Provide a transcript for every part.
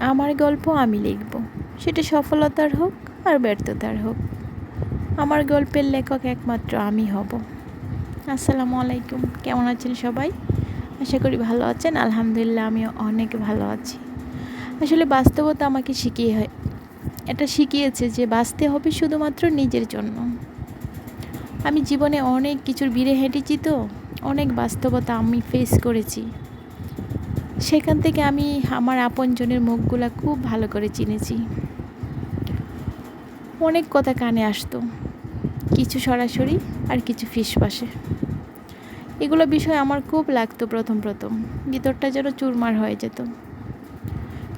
আমার গল্প আমি লিখব। সেটা সফলতার হোক আর ব্যর্থতার হোক। আমার গল্পের লেখক একমাত্র আমি হব। আসসালামু আলাইকুম। কেমন আছেন সবাই? আশা করি ভালো আছেন। আলহামদুলিল্লাহ, আমিও অনেক ভালো আছি। আসলে বাস্তবতা আমাকে শিখিয়ে হয়। এটা শিখিয়েছে যে বাঁচতে হবে শুধুমাত্র নিজের জন্য। আমি জীবনে অনেক কিছুর ভিড়ে হেঁটেছি তো, অনেক বাস্তবতা আমি ফেস করেছি। সেখান থেকে আমি আমার আপনজনের মুখগুলা খুব ভালো করে চিনেছি। অনেক কথা কানে আসতো। কিছু সরাসরি আর কিছু ফিসফাসে এগুলো বিষয় আমার খুব লাগতো প্রথম প্রথম। ভিতরটা যেন চুরমার হয়ে যেত।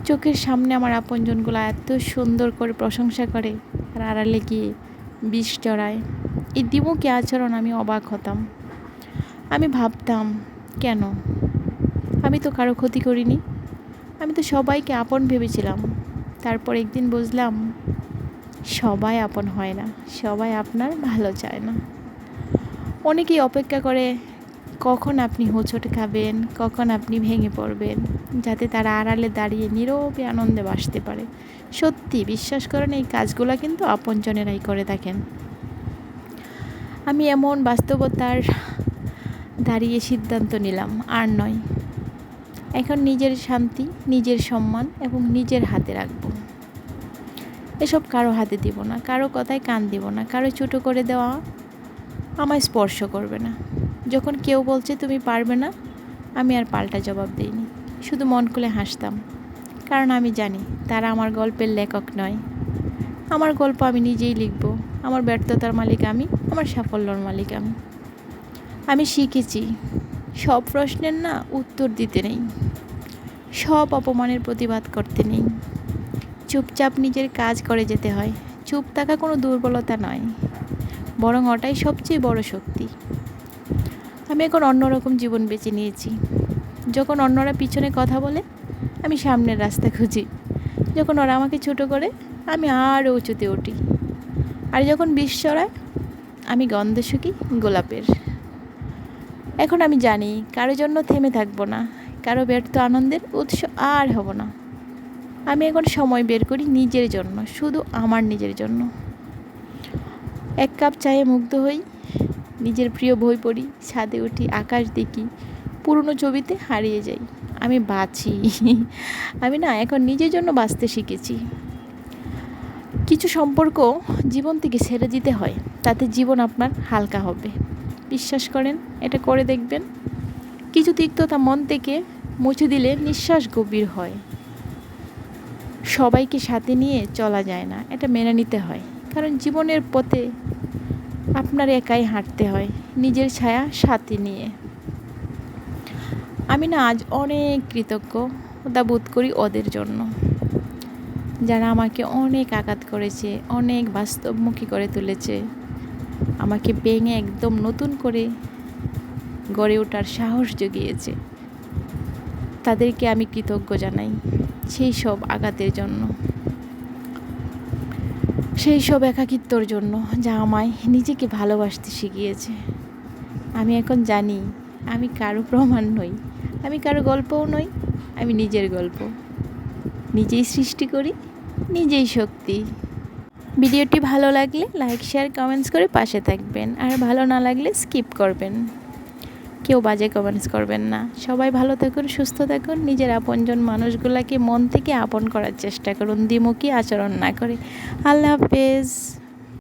চোখের সামনে আমার আপনজনগুলো এত সুন্দর করে প্রশংসা করে আর আড়ালে গিয়ে বিষ চড়ায়। এই দিমুখী আচরণ আমি অবাক হতাম। আমি ভাবতাম, কেন? আমি তো কারও ক্ষতি করিনি। আমি তো সবাইকে আপন ভেবেছিলাম। তারপর একদিন বুঝলাম, সবাই আপন হয় না, সবাই আপনার ভালো চায় না। অনেকেই অপেক্ষা করে, কখন আপনি হোঁচট খাবেন, কখন আপনি ভেঙে পড়বেন, যাতে তারা আড়ালে দাঁড়িয়ে নীরবে আনন্দে বাসতে পারে। সত্যি, বিশ্বাস করেন, এই কাজগুলো কিন্তু আপনজনেরাই করে থাকেন। আমি এমন বাস্তবতার দাঁড়িয়ে সিদ্ধান্ত নিলাম, আর নয়। এখন নিজের শান্তি, নিজের সম্মান এবং নিজের হাতে রাখব। এসব কারও হাতে দিব না, কারও কথায় কান দিব না, কারও ছোটো করে দেওয়া আমায় স্পর্শ করবে না। যখন কেউ বলছে, তুমি পারবে না, আমি আর পাল্টা জবাব দিইনি। শুধু মন খুলে হাসতাম, কারণ আমি জানি তারা আমার গল্পের লেখক নয়। আমার গল্প আমি নিজেই লিখব, আমার ব্যর্থতার মালিক আমি, আমার সাফল্যর মালিক আমি। আমি শিখেছি সব প্রশ্নের না উত্তর দিতে নেই। সব অপমানের প্রতিবাদ করতে নেই। চুপচাপ নিজের কাজ করে যেতে হয়। চুপ থাকা কোনো দুর্বলতা নয়। বরং ওটাই সবচেয়ে বড় শক্তি। আমি এখন অন্যরকম জীবন বেছে নিয়েছি। যখন অন্যরা পিছনে কথা বলে, আমি সামনের রাস্তা খুঁজি। যখন ওরা আমাকে ছোট করে, আমি আরও উঁচুতে উঠি। আর যখন বিষ চড়ায় আমি গন্ধে শুকি গোলাপের। এখন আমি জানি কারোর জন্য থেমে থাকব না, কারও ব্যর্থ আনন্দের উৎস আর হব না। আমি এখন সময় বের করি নিজের জন্য, শুধু আমার নিজের জন্য। এক কাপ চায়ে মুগ্ধ হই, নিজের প্রিয় বই পড়ি, ছাদে উঠি, আকাশ দেখি, পুরনো ছবিতে হারিয়ে যাই। আমি বাঁচি। আমি না এখন নিজের জন্য বাঁচতে শিখেছি। কিছু সম্পর্ক জীবন থেকে ছেড়ে দিতে হয়, তাতে জীবন আপনার হালকা হবে। বিশ্বাস করেন, এটা করে দেখবেন। কিছু তিক্ততা মন থেকে মুছে দিলে নিঃশ্বাস গভীর হয়। সবাইকে সাথে নিয়ে চলা যায় না, এটা মেনে নিতে হয়। কারণ জীবনের পথে আপনার একাই হাঁটতে হয়, নিজের ছায়া সাথে নিয়ে। আমি না আজ অনেক কৃতজ্ঞ তা বোধ করি ওদের জন্য। যারা আমাকে অনেক আঘাত করেছে, অনেক বাস্তবমুখী করে তুলেছে। আমাকে ভেঙে একদম নতুন করে গড়ে ওঠার সাহস জুগিয়েছে। তাদেরকে আমি কৃতজ্ঞ জানাই সেই সব আঘাতের জন্য। সেই সব একাকিত্বর জন্য যা আমায় নিজেকে ভালোবাসতে শিখিয়েছে। আমি এখন জানি আমি কারও প্রমাণ নই, আমি কারও গল্পও নই, আমি নিজের গল্প। নিজেই সৃষ্টি করি, নিজেই শক্তি। ভিডিওটি ভালো লাগলে লাইক, শেয়ার কমেন্টস করে পাশে থাকবেন। আর ভালো না লাগলে স্কিপ করবেন। কেউ বাজে কমেন্টস করবেন না। সবাই ভালো থাকুন, সুস্থ থাকুন। নিজের আপনজন মানুষগুলোকে মন থেকে আপন করার চেষ্টা করুন। দ্বিমুখী আচরণ না করে। আল্লাহ হাফেজ।